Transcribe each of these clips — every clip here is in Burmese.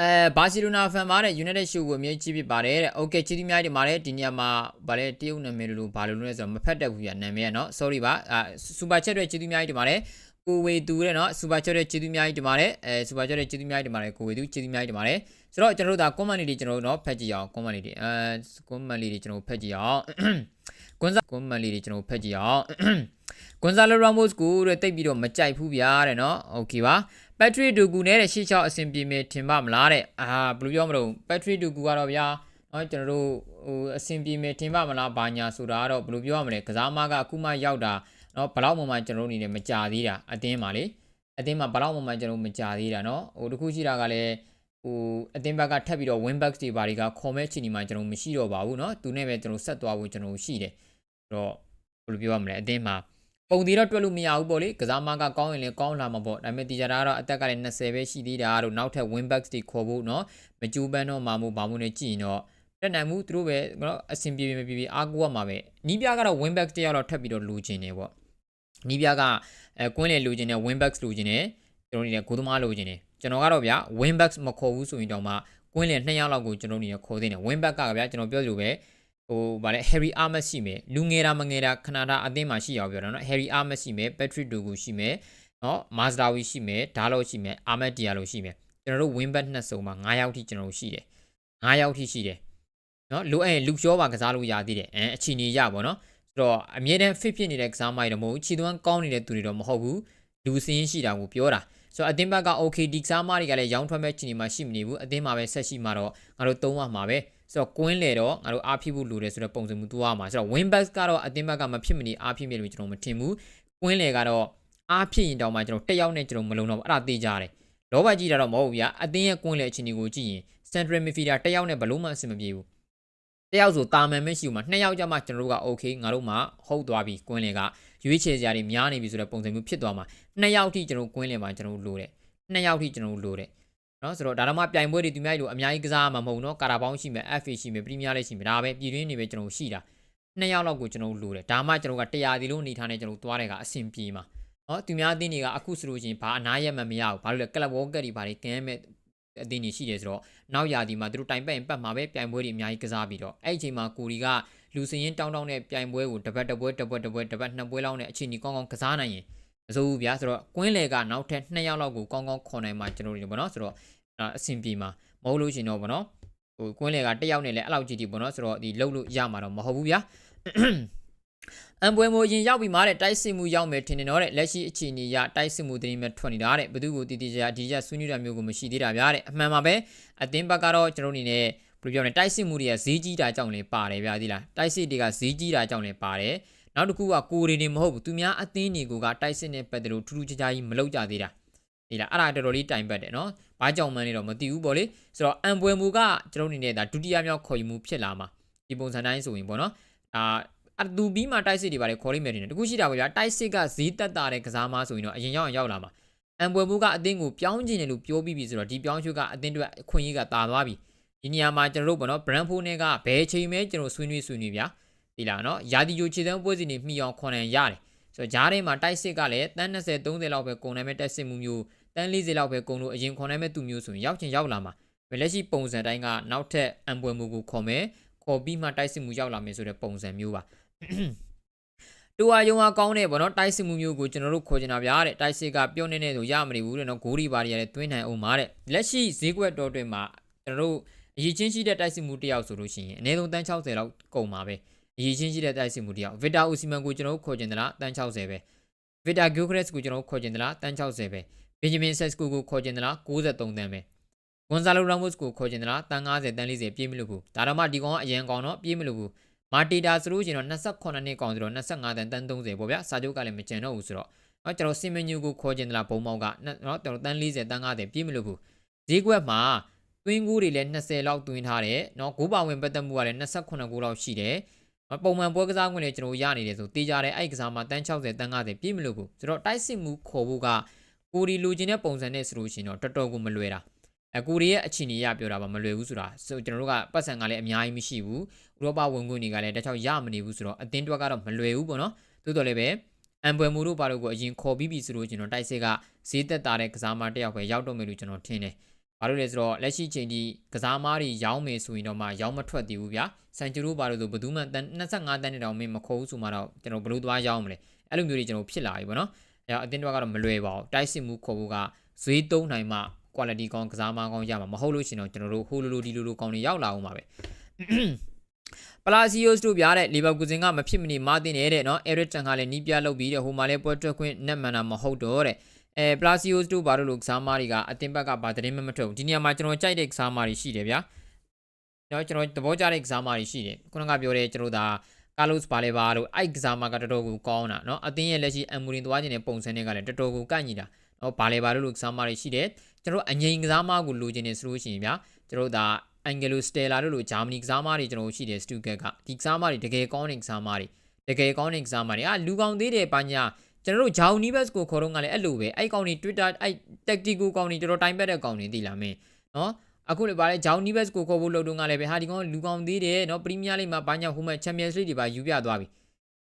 အဲဘာစီလိုနာဖန်ပါတဲ့ United ရှုကိုအမြဲကြည့်ဖြစ်ပါတယ်တဲ့။ Okay ချီးတီးများဒီမှာလည်းဒီနေရာမှာဗာလဲတရုတ်နာမည်လိုဘာလို့လဲဆိုတော့မဖက်တက်ဘူးပြနာမည်ကနော် sorry ပါအာ super chat တွေချီးတီးများဒီမှာလည်းကိုဝေသူတဲ့နော် super chat တွေချီးတီးများဒီမှာလည်းအဲ super chat တွေချီးတီးများဒီမှာလည်းကိုဝေသူချီးတီးများဒီမှာလည်းဆိုတော့ကျွန်တော်တို့ဒါ comment လေးတွေကျွန်တော်တို့နော်ဖက်ကြည့်အောင် comment လေးတွေအဲ comment လေးတွေကျွန်တော်တို့ဖက်ကြည့်အောင်ကွန်ဆာ comment လေးတွေကျွန်တော်တို့ဖက်ကြည့်အောင်ကွန်ဆာလိုရာမို့စ်ကိုတဲ့တိတ်ပြီးတော့မကြိုက်ဘူးဗျာတဲ့နော်။ Okay ပါ။ ပက်ထရီဒူကူနဲ့တဲ့ရှေ့ချောက်အဆင်ပြေမယ်ထင်ပါမလားတဲ့အာဘယ်လိုပြောမလို့ပက်ထရီဒူကူကတော့ဗျာเนาะကျွန်တော်တို့ဟိုအဆင်ပြေမယ်ထင်ပါမလားဘာညာဆိုတာကတော့ဘယ်လိုပြောရမလဲကစားမကအခုမှရောက်တာเนาะဘလောက်မှမှကျွန်တော်တို့အနေနဲ့မကြသေးတာအတင်းပါလေအတင်းမှာဘလောက်မှမှကျွန်တော်မကြသေးတာเนาะဟိုတခုရှိတာကလည်းဟိုအတင်းဘက်ကထပ်ပြီးတော့ win back တွေဘာတွေကခေါ်မဲ့ချီနီမှာကျွန်တော်မရှိတော့ပါဘူးเนาะသူနဲ့ပဲကျွန်တော်ဆက်သွားဖို့ကျွန်တော်ရှိတယ်အဲ့တော့ဘယ်လိုပြောရမလဲအတင်းမှာ ပုံတီတော့တွက်လို့မရဘူးပေါ့လေကစားမကကောင်းရင်လည်းကောင်းလာမှာပေါ့ဒါပေမဲ့တီချာတာကတော့အသက်ကလည်း20ပဲရှိသေးတာတို့နောက်ထပ် win backs တွေခေါ်ဖို့เนาะမကြိုးပမ်းတော့မှာမို့ဘာမို့နဲ့ကြည့်ရင်တော့တက်နိုင်မှုသူတို့ပဲเนาะအဆင်ပြေပြေပြေပြေအားကိုးရမှာပဲနီးပြကတော့ win backs တယောက်တော့ထပ်ပြီးတော့လူချင်တယ်ပေါ့နီးပြကအဲကွင်းလေလူချင်တယ် win backs လူချင်တယ်ကျွန်တော်နေကိုသမားလူချင်တယ်ကျွန်တော်ကတော့ဗျာ win backs မခေါ်ဘူးဆိုရင်တော့မှကွင်းလေ2ယောက်လောက်ကိုကျွန်တော်နေခေါ်သေးတယ် win back ကဗျာကျွန်တော်ပြောသလိုပဲ ဟိုဗာလဲ Harry Armas ရှိမယ်လူငယ်တာမငယ်တာခနာတာအသင်းမှာရှိရအောင်ပြောတာနော် Harry Armas ရှိမယ် Patrick Dogu ရှိမယ်နော် Mazdawi ရှိမယ် Dalo ရှိမယ် Ahmed Diallo ရှိမယ်ကျွန်တော်တို့ win back နှစ်စုံမှာ9ယောက်ထိကျွန်တော်တို့ရှိတယ်9ယောက်ထိရှိတယ်နော်လိုအပ်ရင်လူကျော်ပါကစားလို့ရသေးတယ်အဲအချီနေရပါတော့ဆိုတော့အမြဲတမ်း fit ဖြစ်နေတဲ့ကစားမိုက်တော့မဟုတ်ဘူးခြေသွမ်းကောင်းနေတဲ့သူတွေတော့မဟုတ်ဘူးလူစင်းရှိတာကိုပြောတာ ဆိုတော့အတင်းဘက်က okay ဒီကစားမတွေကလည်းရောင်းထွက်မဲ့ချီနေမှာရှိမနေဘူးအတင်းမှာပဲဆက်ရှိမှာတော့ငါတို့သုံးရမှာပဲဆိုတော့ကွင်းလေတော့ငါတို့အားဖြစ်ဖို့လိုတယ်ဆိုတော့ပုံစံမျိုးသွားမှာဆိုတော့ win back ကတော့အတင်းဘက်ကမဖြစ်မနေအားဖြစ်မြင်လို့ကျွန်တော်မထင်ဘူးကွင်းလေကတော့အားဖြစ်ရင်တောင်မှကျွန်တော်တက်ရောက်နေကျွန်တော်မလုံတော့ဘူးအဲ့ဒါသိကြတယ်လောဘကြီးတာတော့မဟုတ်ဘူးဗျာအတင်းရဲ့ကွင်းလေအချင်းတွေကိုကြည့်ရင် central midfielder တက်ရောက်နေဘလို့မှအဆင်မပြေဘူးတယောက်ဆိုတာမန်မရှိဘူးမှာနှစ်ယောက်ကြမှာကျွန်တော်တို့က okay ငါတို့မှဟုတ်သွားပြီကွင်းလေက ရွေးချယ်စရာတွေများနေပြီဆိုတော့ပုံစံမျိုးဖြစ်သွားမှာနှစ်ယောက်ထိကျွန်တော်ကွင်းလေမှာကျွန်တော်လိုတယ်နှစ်ယောက်ထိကျွန်တော်လိုတယ်နော်ဆိုတော့ဒါတော့မှပြိုင်ပွဲတွေသူများတို့အများကြီးကစားမှာမဟုတ်ဘူးနော်ကာရာဘောင်းရှိမယ် FA ရှိမယ်ပရီးမီးယားလည်းရှိမယ်ဒါပဲပြည်တွင်းနေပဲကျွန်တော်ရှိတာနှစ်ယောက်လောက်ကိုကျွန်တော်လိုတယ်ဒါမှကျွန်တော်က100ဒီလုံးအနေထားနဲ့ကျွန်တော်သွားတဲ့ကအဆင်ပြေမှာနော်သူများအသင်းတွေကအခုဆိုလို့ရှိရင်ဘာအနာရမှမရဘူးဘာလို့လဲကလပ်ဝေါကတ်တွေဘာတွေကမ်းမဲ့အသင်းတွေရှိတယ်ဆိုတော့နောက်ရာဒီမှာသူတို့တိုင်ပတ်ရင်ပတ်မှာပဲပြိုင်ပွဲတွေအများကြီးကစားပြီးတော့အဲ့ဒီအချိန်မှာကိုရီက လူစရင်တောင်းတောင်းနဲ့ပြိုင်ပွဲကိုတပတ်တပွဲတပွဲတပွဲတပတ်နှစ်ပွဲလောက်နဲ့အချိန်ကြီးကောင်းကောင်းကစားနိုင်ရင်မစိုးဘူးဗျာဆိုတော့ကွင်းလေကနောက်ထပ်2ယောက်လောက်ကိုကောင်းကောင်းခေါ်နိုင်မှာကျွန်တော်တို့ပေါ့နော်ဆိုတော့အဆင်ပြေမှာမဟုတ်လို့ရှင်တော့ဗောနော်ဟိုကွင်းလေကတက်ရောက်နေလဲအဲ့လောက်ကြီးကြီးဗောနော်ဆိုတော့ဒီလှုပ်လို့ရမှာတော့မဟုတ်ဘူးဗျာအံပွဲမိုရင်ရောက်ပြီးမှတဲ့တိုက်စစ်မှုရောက်မယ်ထင်တယ်နော်တဲ့လက်ရှိအခြေအနေရတိုက်စစ်မှုတင်းမဲ့ထွက်နေတာတဲ့ဘသူကိုတည်တည်ကြဒီကြဆွေးနွေးတာမျိုးကိုမရှိသေးတာဗျာတဲ့အမှန်ပါပဲအတင်းဘက်ကတော့ကျွန်တော်အနေနဲ့ ဘယ်လိုပြောမလဲတိုက်စစ်မှုတွေကဈေးကြီးတာကြောင့်လည်းပါတယ်ဗျာဒီလားတိုက်စစ်တွေကဈေးကြီးတာကြောင့်လည်းပါတယ်နောက်တစ်ခုကကိုရီနေမဟုတ်ဘူးသူများအသင်းတွေကိုကတိုက်စစ်နဲ့ပတ်သက်လို့ထူးထူးခြားခြားကြီးမလုပ်ကြသေးတာဒီလားအဲ့ဒါတော်တော်လေးတိုင်ပတ်တယ်နော်ဘာကြောင့်မှန်းနေတော့မသိဘူးပေါ့လေဆိုတော့အံပွဲမူကကျွန်တော်အနေနဲ့ဒါဒုတိယမြောက်ခေါ်ယူမှုဖြစ်လာမှာဒီပုံစံတိုင်းဆိုရင်ပေါ့နော်အာအတူပြီးမှတိုက်စစ်တွေပါတယ်ခေါ်လိုက်မယ်တင်တယ်တခုရှိတာပေါ့ဗျာတိုက်စစ်ကဈေးတက်တာတဲ့ကစားမဆိုရင်တော့အရင်ရောက်ရင်ရောက်လာမှာအံပွဲမူကအသင်းကိုပြောင်းကျင်တယ်လို့ပြောပြီးပြီဆိုတော့ဒီပြောင်းရွှေ့ကအသင်းတွေအခွင့်အရေးကတာသွားပြီ ဒီနေရာမှာကျွန်တော်တို့ပေါ့နော် brand ဖိုးနဲ့ကဘယ်ချိန်မဲကျွန်တော်ဆွေးနွေးဆွေးနွေးဗျာဒီလားနော်ယာတီယိုခြေသန်းပွဲစီနေမှီအောင်ခွန်နိုင်ရတယ်ဆိုတော့ဂျားထဲမှာတိုက်စစ်ကလည်းတန်း20 30လောက်ပဲကုန်နိုင်မဲ့တက်စစ်မှုမျိုးတန်း40လောက်ပဲကုန်လို့အရင်ခွန်နိုင်မဲ့သူမျိုးဆိုရင်ရောက်ချင်ရောက်လာမှာလက်ရှိပုံစံတိုင်းကနောက်ထပ်အံပွဲမှုကိုခေါ်မယ်ခေါ်ပြီးမှတိုက်စစ်မှုရောက်လာမယ်ဆိုတဲ့ပုံစံမျိုးပါတူအယုံအကောင်းတဲ့ဗောနော်တိုက်စစ်မှုမျိုးကိုကျွန်တော်တို့ခေါ်ချင်တာဗျာတဲ့တိုက်စစ်ကပြုံးနေနေဆိုရမနေဘူးတဲ့နော်ဂိုးဒီပါတွေရတယ်တွင်းနိုင်အောင်ပါတဲ့လက်ရှိဈေးကွက်တော်တွင်မှာကျွန်တော်တို့ အရေးချင်းရှိတဲ့တိုက်စစ်မှုတစ်ယောက်ဆိုလို့ရှိရင်အနည်းဆုံးတန်း60လောက်ကုန်ပါပဲအရေးချင်းရှိတဲ့တိုက်စစ်မှုတစ်ယောက်ဗီတာအိုစီမန်ကိုကျွန်တော်တို့ခေါ်ချင်သလားတန်း60ပဲဗီတာဂိုဂရက်စ်ကိုကျွန်တော်တို့ခေါ်ချင်သလားတန်း60ပဲဘင်ဂျမင်ဆက်စကူကိုခေါ်ချင်သလား63တန်းပဲဂွန်ဇာလိုရာမို့စ်ကိုခေါ်ချင်သလားတန်း90တန်း40ပြေးမလို့ဘူးဒါတော့မှဒီကောင်ကအရန်ကောင်တော့ပြေးမလို့ဘူးမာတီတာဆိုလို့ရှိရင်တော့28နှစ်ကောင်ဆိုတော့25တန်းတန်း30ပေါ့ဗျာစာချုပ်ကလည်းမကျန်တော့ဘူးဆိုတော့နော်ကျွန်တော်စင်မညူကိုခေါ်ချင်သလားဘုံမောက်ကနော်ကျွန်တော်တန်း40တန်း50ပြေးမလို့ဘူးဈေးကွက်မှာ သွင်းကူးတွေလည်း20လောက်သွင်းထားတယ်နော်ဂိုးပါဝင်ပတ်သက်မှုကလည်း28ဂိုးလောက်ရှိတယ်ပုံမှန်ပွဲကစားခွင့်လည်းကျွန်တော်ရနေတယ်ဆိုတေးကြတယ်အဲ့ကစားမှာတန်း60တန်း50ပြည့်မလို့ဘူးဆိုတော့တိုက်စစ်မှုခေါ်ဖို့ကကိုရီလိုချင်တဲ့ပုံစံနဲ့ဆိုလို့ရှိရင်တော့တော်တော်ကိုမလွယ်တာအကိုရီရဲ့အခြေအနေရပြောတာပါမလွယ်ဘူးဆိုတာဆိုကျွန်တော်တို့ကပတ်စံကလည်းအများကြီးမရှိဘူးဥရောပဝင်ခွင့်တွေကလည်းတခြားရမနေဘူးဆိုတော့အတင်းတွက်ကတော့မလွယ်ဘူးပေါ့နော်သို့တော်လည်းပဲအန်ပွဲမူတို့ဘာလို့ကိုအရင်ခေါ်ပြီးပြီဆိုလို့ကျွန်တော်တိုက်စစ်ကဈေးသက်တာတဲ့ကစားမတစ်ယောက်ပဲရောက်တော့မယ်လို့ကျွန်တော်ထင်တယ်။ ဘာဘာလို့လဲဆိုတော့လက်ရှိချိန်ဒီကစားမားတွေရောင်းမယ်ဆိုရင်တော့မှရောင်းမထွက်သေးဘူးဗျာစန်ချူရိုဘာလို့ဆိုဘယ်သူမှတန်25တန်းနဲ့တောင်မင်းမခေါ်ဘူးဆိုမှတော့ကျွန်တော်ဘယ်လိုသွားရောင်းမလဲအဲ့လိုမျိုးတွေကျွန်တော်ဖြစ်လာပြီပေါ့နော်အဲ့တော့အတင်းတော့ကတော့မလွယ်ပါဘူးတိုက်စစ်မှုခေါ်ဖို့ကဈေးသုံးနိုင်မှ quality ကောင်းကစားမားကောင်းရမှာမဟုတ်လို့ရှိရင်တော့ကျွန်တော်တို့ဟိုလိုလိုဒီလိုလိုကောင်းတွေရောက်လာအောင်ပါပဲပလာစီယိုစ်တို့ပြတဲ့လီဗာပူဇင်ကမဖြစ်မနေမာတင်နေတဲ့နော်အဲရစ်တန်ကလည်းနီးပြလုပ်ပြီးတဲ့ဟိုမှာလည်းပွဲထွက်ခွင့်နဲ့မှန်တာမဟုတ်တော့တဲ့ အဲပလာစီယိုစ်တို့ဘာလို့လို့ကစားမားတွေကအတင်ဘက်ကဘာသတင်းမှမထွက်ဘူးဒီနေရာမှာကျွန်တော်ကြိုက်တဲ့ကစားမားတွေရှိတယ်ဗျာနော်ကျွန်တော်သဘောကျတဲ့ကစားမားတွေရှိတယ်ခုနကပြောတဲ့ကျွန်တော်ဒါကာလုစ်ဘာလေဘာတို့အဲ့ကစားမားကတော်တော်ကိုကောင်းတာနော်အတင်းရဲ့လက်ရှိအမ်မူရင်သွားခြင်းတဲ့ပုံစံတွေကလည်းတော်တော်ကိုကန့်ညီတာနော်ဘာလေဘာတို့လို့ကစားမားတွေရှိတယ်ကျွန်တော်အငိန်ကစားမားကိုလိုချင်နေဆိုလို့ရှိရင်ဗျာကျွန်တော်ဒါအန်ဂလိုစတယ်လာတို့လိုဂျာမနီကစားမားတွေကျွန်တော်တို့ရှိတယ်စတူဂက်ကဒီကစားမားတွေတကယ်ကောင်းတဲ့ကစားမားတွေတကယ်ကောင်းတဲ့ကစားမားတွေအာလူကောင်သေးတယ်ပါညာ ကျွန်တော်တို့ဂျောင်နီဘက်စ်ကိုခေါ်တော့ကလည်းအဲ့လိုပဲအဲ့ကောင်တွေ Twitter အဲ့ tactical ကောင်တွေတော်တော်တိုင်းပတ်တဲ့ကောင်တွေသိလားမင်းနော်အခုလည်းဗါလဲဂျောင်နီဘက်စ်ကိုခေါ်ဖို့လုပ်တော့ကလည်းပဲဟာဒီကောင်လူကောင်သေးတယ်နော်ပရီးမီးယားလိဂ်မှာဘာညာဟိုမှာချန်ပီယံစ်လိဂ်တွေပါယူပြသွားပြီ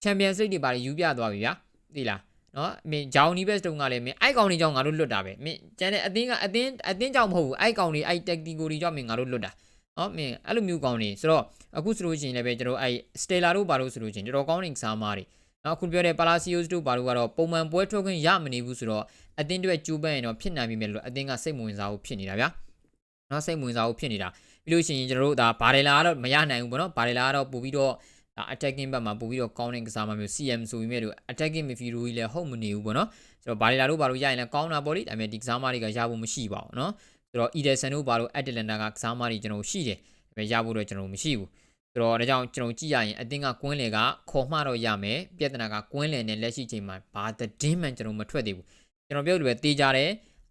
ချန်ပီယံစ်လိဂ်တွေပါယူပြသွားပြီဗျာသိလားနော်မင်းဂျောင်နီဘက်စ်တုန်းကလည်းမင်းအဲ့ကောင်တွေကြောင့်ငါတို့လွတ်တာပဲမင်းကျန်တဲ့အသင်းကအသင်းအသင်းကြောင့်မဟုတ်ဘူးအဲ့ကောင်တွေအဲ့ tactical တွေကြောင့်မင်းငါတို့လွတ်တာနော်မင်းအဲ့လိုမျိုးကောင်းနေဆိုတော့အခုဆိုလို့ရှိရင်လည်းပဲကျွန်တော်အဲ့စတေလာတို့ဘာလို့ဆိုလို့ရှိရင်တော်တော်ကောင်းနေကစားမားတွေ နော်အခုပြောတဲ့ပါလာစီယိုစ်တို့ဘာလို့ကတော့ပုံမှန်ပွဲထွက်ခွင့်ရမနေဘူးဆိုတော့အတင်းတွေကျူးပန်းရင်တော့ဖြစ်နိုင်ပြီမဲ့လို့အတင်းကစိတ်မဝင်စားဘူးဖြစ်နေတာဗျာနော်စိတ်မဝင်စားဘူးဖြစ်နေတာပြီးလို့ရှိရင်ကျွန်တော်တို့ဒါဘာဒေလာကတော့မရနိုင်ဘူးပေါ့နော်ဘာဒေလာကတော့ပို့ပြီးတော့ဒါ attacking ဘက်မှာပို့ပြီးတော့ကောင်းတဲ့ကစားမမျိုး CM ဆိုပြီးမဲ့လို့ attacking midfield ကြီးလည်းဟုတ်မနေဘူးပေါ့နော်ဆိုတော့ဘာဒေလာတို့ဘာလို့ရရင်လည်းကောင်းတာပေါ့လေဒါပေမဲ့ဒီကစားမတွေကရဖို့မရှိပါဘူးနော်ဆိုတော့ Ederson တို့ဘာလို့ Atalanta ကကစားမတွေကျွန်တော်ရှိတယ်ဒါပေမဲ့ရဖို့တော့ကျွန်တော်မရှိဘူး ဆိုတော့ဒါကြောင့်ကျွန်တော်ကြည့်ရရင်အတင်းကကွင်းလေကခေါ်မှတော့ရမယ်ပြဿနာကကွင်းလေနဲ့လက်ရှိချိန်မှာဘာသတင်းမှန်ကျွန်တော်မထွက်သေးဘူးကျွန်တော်ပြောလို့ပဲတေးကြတယ်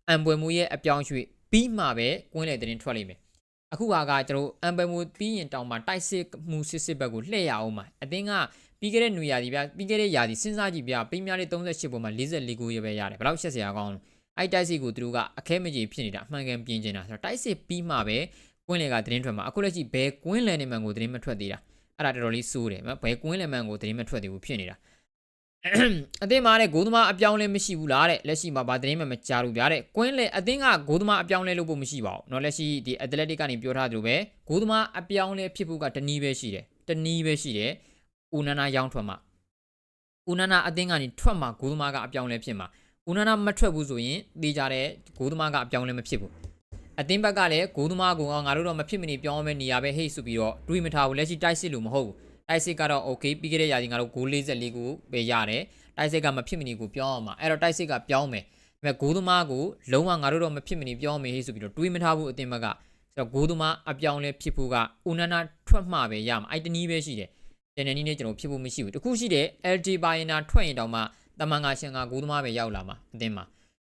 အံပွေမှုရဲ့အပြောင်းရွှေ့ပြီးမှပဲကွင်းလေသတင်းထွက်လိမ့်မယ်အခုကကကျွန်တော်အံပွေမှုပြီးရင်တောင်မှတိုက်စစ်မှုစစ်စစ်ဘက်ကိုလှည့်ရအောင်မှာအတင်းကပြီးခဲ့တဲ့နွေရာသီပြပြီးခဲ့တဲ့ရာသီစဉ်းစားကြည့်ပြပေးများလေး38ပေါ်မှာ44ကိုရပဲရတယ်ဘယ်လောက်ရှက်စရာကောင်းလဲအဲ့တိုက်စစ်ကိုသူတို့ကအခဲမကြီးဖြစ်နေတာအမှန်ကန်ပြင်နေတာဆိုတော့တိုက်စစ်ပြီးမှပဲ ကွင်းလေကသတင်းထွက်မှာအခုလက်ရှိဘယ်ကွင်းလေနေမှန်ကိုသတင်းမထွက်သေးတာအဲ့ဒါတော်တော်လေးစိုးတယ်ဘယ်ကွင်းလေမှန်ကိုသတင်းမထွက်သေးဘူးဖြစ်နေတာအသင်းမှာတဲ့ဂိုးသမားအပြောင်းလဲမရှိဘူးလားတဲ့လက်ရှိမှာဗာသတင်းမှမကြားဘူးဗျာတဲ့ကွင်းလေအသင်းကဂိုးသမားအပြောင်းလဲလုပ်ဖို့မရှိပါဘူးเนาะလက်ရှိဒီအက်တလက်တစ်ကနေပြောထားသလိုပဲဂိုးသမားအပြောင်းလဲဖြစ်ဖို့ကတနည်းပဲရှိတယ်တနည်းပဲရှိတယ်ဦးနနာရောင်းထွက်မှာဦးနနာအသင်းကနေထွက်မှာဂိုးသမားကအပြောင်းလဲဖြစ်မှာဦးနနာမထွက်ဘူးဆိုရင်တေးကြတဲ့ဂိုးသမားကအပြောင်းလဲမဖြစ်ဘူး အသင်းဘက်ကလည်းဂိုးသမားကငါတို့တော့မဖြစ်မနေပြောင်းအောင်ပဲနေရပဲဟိတ်ဆိုပြီးတော့တွေးမထားဘူးလက်ရှိတိုက်စစ်လို့မဟုတ်ဘူးတိုက်စစ်ကတော့ okay ပြီးခဲ့တဲ့ရာသီငါတို့ဂိုး44ကိုပဲရတယ်တိုက်စစ်ကမဖြစ်မနေကိုပြောင်းအောင်မှာအဲ့တော့တိုက်စစ်ကပြောင်းမယ်ဒါပေမဲ့ဂိုးသမားကိုလုံးဝငါတို့တော့မဖြစ်မနေပြောင်းမယ်ဟိတ်ဆိုပြီးတော့တွေးမထားဘူးအသင်းဘက်ကဆိုတော့ဂိုးသမားအပြောင်းလဲဖြစ်ဖို့ကဦးနနာထွက်မှပဲရမှာအဲ့တနည်းပဲရှိတယ်ကျန်တဲ့နည်းနဲ့ကျွန်တော်ဖြစ်ဖို့မရှိဘူးတခုရှိတယ် LG Bayern ထွက်ရင်တောင်မှတမန်ငါရှင်ကဂိုးသမားပဲရောက်လာမှာအသင်းမှာ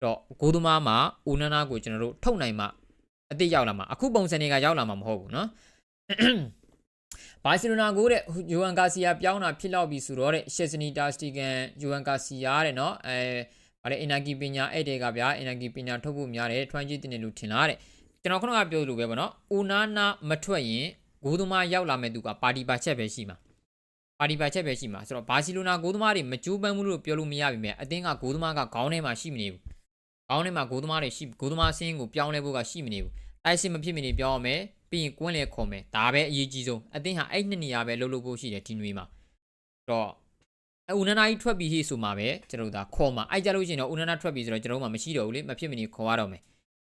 တော့ဂိုးသမားမှာဦးနနာကိုကျွန်တော်တို့ထုတ်နိုင်မှ အသစ်ရောက်လာမှာအခုပုံစံတွေကရောက်လာမှာမဟုတ်ဘူးနော်ဘာစီလိုနာကိုတဲ့ယိုဟန်ကာစီယာပြောင်းတာဖြစ်တော့ပြီဆိုတော့တဲ့ရှက်စနီတာစတီကန်ယိုဟန်ကာစီယာတဲ့နော်အဲဗါတဲ့အင်နာဂီပညာအဲ့တဲ့ကဗျာအင်နာဂီပညာထုတ်ဖို့များတယ်ထွန်းကြီးတင်တယ်လို့ထင်လားတဲ့ကျွန်တော်ခုနကပြောလို့ပဲဗောနော်အိုနာနာမထွက်ရင်ဂိုးသမားရောက်လာမဲ့သူကပါတီပါချက်ပဲရှိမှာပါတီပါချက်ပဲရှိမှာဆိုတော့ဘာစီလိုနာဂိုးသမားတွေမကြိုးပမ်းဘူးလို့ပြောလို့မရပါဘူးမြဲအသင်းကဂိုးသမားကခေါင်းထဲမှာရှိမနေဘူး ခေါင်းထဲမှာဂိုးသမားတွေရှိဂိုးသမားစင်းကိုပြောင်းလဲဖို့ကရှိမနေဘူးတိုက်စစ်မဖြစ်မနေပြောင်းအောင်မယ်ပြီးရင်ကွင်းလေခေါ်မယ်ဒါပဲအရေးကြီးဆုံးအသင်းဟာအဲ့နှစ်နေရာပဲလှုပ်လို့ဖို့ရှိတယ်ဒီနွေမှာတော့အဦးနနာကြီးထွက်ပြီးဟိဆိုမှာပဲကျွန်တော်တို့ဒါခေါ်မှာအဲ့ကြလို့ရှိရင်တော့ဦးနနာထွက်ပြီးဆိုတော့ကျွန်တော်တို့မှမရှိတော့ဘူးလေမဖြစ်မနေခေါ်ရတော့မယ်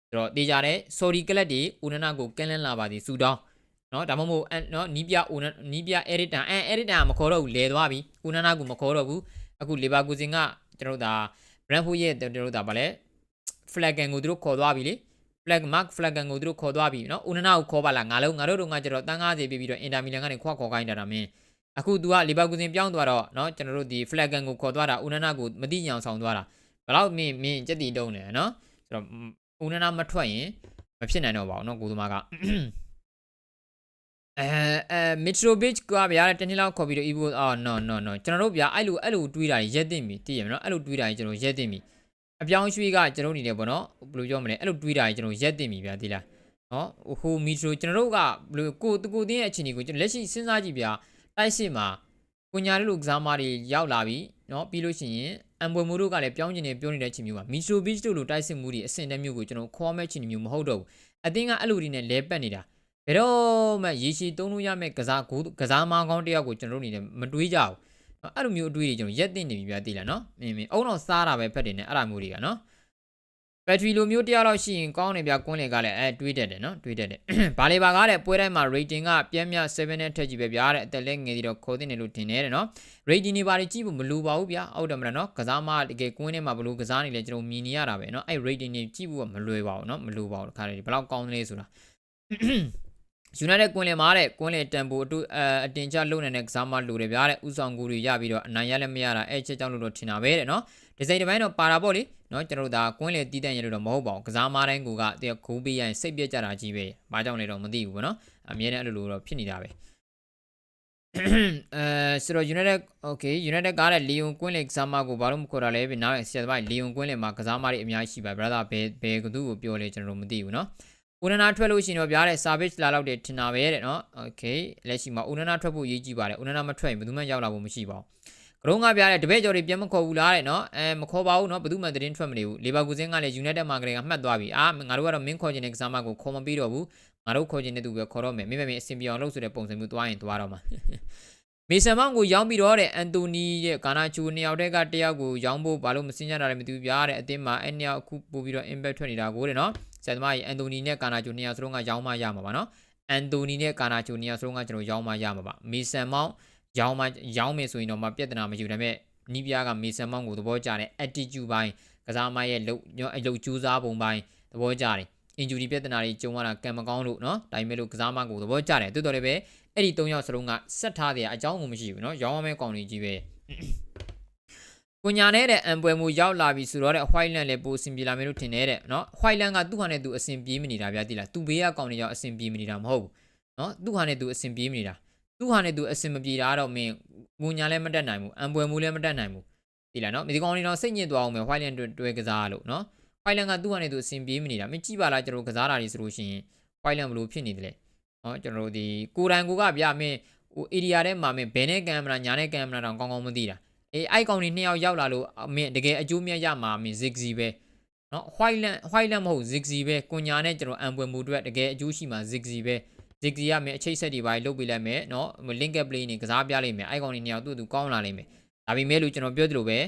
ဆိုတော့တေးကြတဲ့ sorry ကလပ်တွေဦးနနာကိုကင်းလန်းလာပါသည်စူတောင်းနော်ဒါမှမဟုတ်နော်နီးပြဦးနီးပြ editor အဲ editor မခေါ်တော့ဘူးလဲသွားပြီဦးနနာကိုမခေါ်တော့ဘူးအခုလေဘာကူစင်ကကျွန်တော်တို့ဒါ brand ဖို့ရဲ့ကျွန်တော်တို့ဒါဗာလဲ flagan ကိုသူတို့ခေါ်သွားပြီလေ flag mark flagan ကိုသူတို့ခေါ်သွားပြီနော်ဦးနနာကိုခေါ်ပါလားငါလုံးငါတို့တို့ကကျတော့တန်း90ပြီးပြီးတော့ Inter Milan ကနေခွာခေါ်ခိုင်းတာဒါမင်းအခုသူကလီဗာပူစင်ပြောင်းသွားတော့နော်ကျွန်တော်တို့ဒီ flagan ကိုခေါ်သွားတာဦးနနာကိုမတိညောင်ဆောင်သွားတာဘလောက်မင်းမင်းကြက်တီတုံးလဲနော်ဆိုတော့ဦးနနာမထွက်ရင်မဖြစ်နိုင်တော့ပါဘူးနော်ကိုသမားကအဲအဲမစ်ထရိုဘစ်ကဗျာတနည်းလောက်ခေါ်ပြီးတော့ Evo အော် no no no ကျွန်တော်တို့ဗျာအဲ့လိုအဲ့လိုတွေးတာရက်သိပြီသိရမလားအဲ့လိုတွေးတာကျွန်တော်ရက်သိပြီ အပြောင်းရွှေ့ကကျွန်တော်အနေနဲ့ပေါ့နော်ဘယ်လိုပြောမလဲအဲ့လိုတွေးတာကျွန်တော်ရက်တင်ပြီဗျာဒီလားနော်ဟိုမီထရိုကျွန်တော်တို့ကဘယ်လိုကိုကိုတင်းရဲ့အခြေအနေကိုကျွန်တော်လက်ရှိစဉ်းစားကြည့်ဗျာတိုက်စစ်မှာကိုညာလေးလိုကစားမတွေရောက်လာပြီနော်ပြီးလို့ရှိရင်အမ်ဘွေမိုးတို့ကလည်းပြောင်းကျင်နေပြောနေတဲ့ချိန်မျိုးမှာမီထရိုဘစ်တို့လိုတိုက်စစ်မှုတွေအဆင့်တက်မျိုးကိုကျွန်တော်ခေါ်မဲ့ချိန်မျိုးမဟုတ်တော့ဘူးအသင်းကအဲ့လိုတွေနဲ့လဲပတ်နေတာဘယ်တော့မှရေရှည်သုံးလို့ရမယ့်ကစားကိုကစားမကောင်းတယောက်ကိုကျွန်တော်တို့အနေနဲ့မတွေးကြဘူး အဲ့လိုမျိုးအတွေးတွေကျွန်တော်ရက်သိနေပြီဗျာသိလားနော်မင်းမင်းအုံတော့စားတာပဲဖက်တယ်နဲ့အဲ့လိုမျိုးတွေကနော်ဘက်ထရီလိုမျိုးတရားတော့ရှိရင်ကောင်းတယ်ဗျာကွန်းလေကလည်းအဲတွေးတတ်တယ်နော်တွေးတတ်တယ်ဘာလေပါကားတဲ့ပွဲတိုင်းမှာ rating ကပြင်းပြ7နဲ့ထက်ကြီးပဲဗျာတဲ့အသက်လက်ငယ်သေးတော့ခေါ်တင်တယ်လို့ထင်တယ်တဲ့နော် rating တွေဘာတွေကြည့်ဖို့မလိုပါဘူးဗျာဟုတ်တယ်မလားနော်ကစားမတကယ်ကွင်းထဲမှာဘလို့ကစားနေလဲကျွန်တော်မြင်နေရတာပဲနော်အဲ့ rating တွေကြည့်ဖို့ကမလွယ်ပါဘူးနော်မလိုပါဘူးတခါလေဘယ်လောက်ကောင်းသလဲဆိုတာ United ကွင်းလေမှာတဲ့ကွင်းလေတန်ဖိုအတူအအတင်ချလုံနေတဲ့ကစားမလိုတယ်ဗျာတဲ့ဥဆောင်ကူတွေရပြီးတော့အနိုင်ရလည်းမရတာအဲ့ချက်ကြောင့်လို့တော့ထင်တာပဲတဲ့နော်ဒီစိတ်တစ်ပိုင်းတော့ပါတာပေါ့လေနော်ကျွန်တော်တို့ဒါကွင်းလေတီးတန့်ရလို့တော့မဟုတ်ပါဘူးကစားမတိုင်းကတည်းကခိုးပေးရရင်စိတ်ပြက်ကြတာကြီးပဲဘာကြောင့်လဲတော့မသိဘူးပေါ့နော်အမြဲတမ်းအဲ့လိုလိုတော့ဖြစ်နေတာပဲ အဲဆိုတော့ United okay United ကားတဲ့ Leon ကွင်းလေကစားမကိုဘာလို့မခေါ်တာလဲပြီနောက်ဆရာသမား Leon ကွင်းလေမှာကစားမတွေအများကြီးရှိပါ brother ဘယ်ဘယ်ကသူ့ကိုပြောလဲကျွန်တော်တို့မသိဘူးเนาะ ဦးနနာထွက်လို့ရှိရင်တော့ဗျာတဲ့ service လာတော့တယ်ထင်တာပဲတဲ့နော် okay လက်ရှိမှာဦးနနာထွက်ဖို့ရေးကြည့်ပါတယ်ဦးနနာမထွက်ရင်ဘယ်သူမှရောက်လာဖို့မရှိပါဘူးကရုံးကဗျာတဲ့တပည့်ကျော်တွေပြန်မခေါ်ဘူးလားတဲ့နော်အဲမခေါ်ပါဘူးနော်ဘယ်သူမှသတင်းထွက်မနေဘူးလေဘာကူစင်းကလည်း United မှာကလေးကမှတ်သွားပြီအာငါတို့ကတော့မင်းခေါ်ချင်တဲ့ကစားမကိုခေါ်မပြီးတော့ဘူးငါတို့ခေါ်ချင်တဲ့သူပဲခေါ်တော့မယ်မိမမင်းအဆင်ပြေအောင်လုပ်ဆိုတဲ့ပုံစံမျိုးသွားရင်သွားတော့မှာမေဆန်မောင်ကိုရောင်းပြီးတော့တဲ့အန်တိုနီရဲ့ကာနာချူနှစ်ယောက်တက်ကတယောက်ကိုရောင်းဖို့ဘာလို့မစင်းကြတာလဲမသိဘူးဗျာတဲ့အသင်းမှာအဲ့နှစ်ယောက်အခုပို့ပြီးတော့ impact ထွက်နေတာကိုတဲ့နော် ဆယ်သမားကြီးအန်တိုနီနဲ့ကာနာချူနှစ်ယောက်စလုံးကရောင်းမှရမှာပါနော်အန်တိုနီနဲ့ကာနာချူနှစ်ယောက်စလုံးကကျွန်တော်ရောင်းမှရမှာပါမေဆန်မောင်ရောင်းမှရောင်းမယ်ဆိုရင်တော့မပြဿနာမရှိဘူးဒါပေမဲ့နီးပြားကမေဆန်မောင်ကိုသဘောကျတဲ့ attitude ဘိုင်းကစားမရဲ့လုံအလုပ်ကြိုးစားပုံဘိုင်းသဘောကျတယ် injury ပြဿနာတွေကြုံရတာကံမကောင်းလို့เนาะဒါပေမဲ့လို့ကစားမကိုသဘောကျတယ်တိုးတော်လည်းပဲအဲ့ဒီ၃ယောက်စလုံးကဆက်ထားတဲ့အကြောင်းကိုမရှိဘူးเนาะရောင်းရမယ့်ကောင်တွေကြီးပဲ ။ကိုညာနဲ့တဲ့အံပွဲမှုရောက်လာပြီဆိုတော့တဲ့ white land လည်းပိုအဆင်ပြေလာမယ်လို့ထင်တယ်တဲ့နော်။ white land ကသူ့ဟာနဲ့သူအဆင်ပြေမနေတာဗျာတိလား။သူဘေးကကောင်းနေကြောင်အဆင်ပြေမနေတာမဟုတ်ဘူး။နော်။သူ့ဟာနဲ့သူအဆင်ပြေမနေတာ။သူ့ဟာနဲ့သူအဆင်မပြေတာတော့မင်းကိုညာလည်းမတက်နိုင်ဘူး။အံပွဲမှုလည်းမတက်နိုင်ဘူး။တိလားနော်။ဒီကောင်နေတော့စိတ်ညစ်သွားအောင်မယ် white land တွဲကစားလို့နော်။ white land ကသူ့ဟာနဲ့သူအဆင်ပြေမနေတာ။မင်းကြည့်ပါလားကျွန်တော်ကစားတာတွေဆိုလို့ရှိရင် white land ဘလို့ဖြစ်နေတယ်လဲ။နော်ကျွန်တော်တို့ဒီကိုတိုင်ကိုကဗျာမင်းဟို area ထဲမှာမင်းဘယ်နဲ့ကင်မရာညာနဲ့ကင်မရာတောင်ကောင်းကောင်းမသိတာ။ အေးအိုက်ကောင်တွေနှစ်ယောက်ရောက်လာလို့မင်းတကယ်အကျိုးမြတ်ရမှာမင်း zigzag ပဲနော် white land white land မဟုတ် zigzag ပဲကွန်ညာနဲ့ကျွန်တော်အံပွင့်မှုအတွက်တကယ်အကျိုးရှိမှာ zigzag ပဲ zigzag ရမယ်အချိတ်ဆက်တွေပါလုတ်ပေးလိုက်မယ်နော် link up play နေကစားပြလိုက်မယ်အိုက်ကောင်တွေနှစ်ယောက်သူ့သူကောင်းလာလိမ့်မယ်ဒါပေမဲ့လို့ကျွန်တော်ပြောသလိုပဲ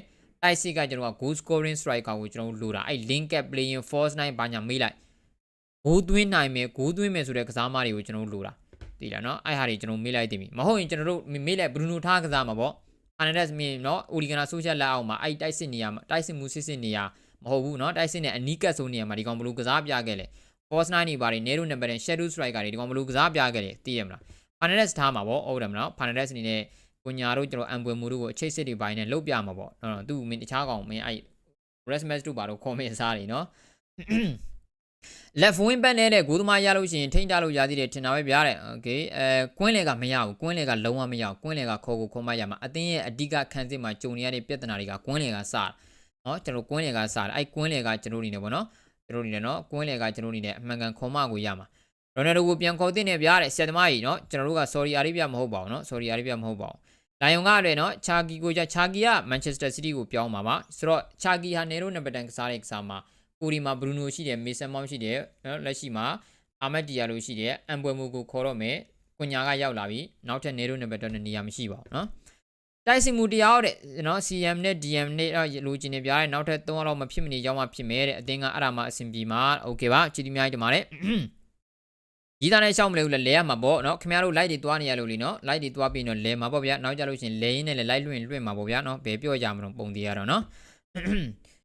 တိုက်စစ်ကကျွန်တော်က goal scoring striker ကိုကျွန်တော်လိုတာအဲ့ link up playing force 9ဘာညာမေးလိုက်ဂိုးသွင်းနိုင်မယ်ဂိုးသွင်းမယ်ဆိုတဲ့ကစားမတွေကိုကျွန်တော်လိုတာသိလားနော်အဲ့ဟာတွေကျွန်တော်မေးလိုက်တင်ပြီမဟုတ်ရင်ကျွန်တော်တို့မေးလိုက်ဘရူနိုထားကစားမှာပေါ့ အာနက်ဒက်မင်းနော်အိုလီဂနာဆိုရှယ်လက်အောင်မှာအဲ့တိုက်စစ်နေရမှာတိုက်စစ်မှုစစ်စစ်နေရမဟုတ်ဘူးနော်တိုက်စစ်နဲ့အနီးကပ်ဆုံးနေရမှာဒီကောင်ဘလို့ကစားပြခဲ့လဲ force 9နေပါတယ် nero number နဲ့ shadow striker တွေဒီကောင်ဘလို့ကစားပြခဲ့လဲသိရမလား Fernandez ထားမှာပေါ့ဟုတ်တယ်မလား Fernandez အနေနဲ့ကိုညာတို့ကျွန်တော်အံပွေမှုတို့ကိုအချိတ်စစ်တွေပိုင်းနဲ့လုတ်ပြမှာပေါ့နော်သူမင်းတခြားကောင်မင်းအဲ့ rest match တို့ဘာလို့ခေါ်မေးစားနေနော် left wing back နဲ့တဲ့ဂိုးသမားရလို့ရှိရင်ထိန်းချလို့ရသေးတယ်ထင်တာပဲဗျာတဲ့ okay အဲကွင်းလေကမရဘူးကွင်းလေကလုံးဝမရဘူးကွင်းလေကခေါ်ကိုခေါ်မရမှာအတင်းရဲ့အဓိကခန်းစစ်မှာကြုံနေရတဲ့ပြဿနာတွေကကွင်းလေကစတာနော်ကျွန်တော်ကွင်းလေကစတာအဲ့ကွင်းလေကကျွန်တော်နေနေပေါ့နော်ကျွန်တော်နေနေနော်ကွင်းလေကကျွန်တော်နေနေအမှန်ကန်ခေါ်မကိုရမှာရိုနယ်ဒိုကိုပြန်ခေါ်တဲ့နေဗျာတဲ့ဆယ်သမားကြီးနော်ကျွန်တော်တို့က sorry အာရေးပြမဟုတ်ပါဘူးနော် sorry အာရေးပြမဟုတ်ပါဘူးလိုင်ယွန်ကလည်းနော်ချာဂီကိုချာဂီကမန်ချက်စတာစီးတီးကိုပြောင်းပါပါဆိုတော့ချာဂီဟာနေရိုနံပါတ်10ကစားတဲ့ကစားမှာ ကိုဒီမှာဘရူနိုရှိတယ်မေဆန်မောင်းရှိတယ်နော်လက်ရှိမှာအာမက်တီယာလိုရှိတယ်အမ်ပွဲမူကိုခေါ်တော့မယ်ကွညာကရောက်လာပြီနောက်ထပ်နေရိုနံပါတ်10နေရာမရှိပါဘူးနော်တိုက်စစ်မှုတရားတဲ့နော် CM နဲ့ DM နဲ့လိုချင်နေပြားတဲ့နောက်ထပ်3လောက်မဖြစ်မနေရောက်မှဖြစ်မယ်တဲ့အတင်းကအဲ့ဒါမှအဆင်ပြေမှာโอเคပါချီတီမြိုင်းတမှာတဲ့ကြီးသားနဲ့ရှောက်မလဲဘူးလဲလဲရမှာပေါ့နော်ခင်ဗျားတို့ light တွေတွားနေရလို့လीနော် light တွေတွားပြီးတော့လဲမှာပေါ့ဗျာနောက်ကြလို့ရှင်လဲရင်းနဲ့လဲ light လွင့်လွင့်မှာပေါ့ဗျာနော်ဘယ်ပြောကြမလို့ပုံသေးရတော့နော်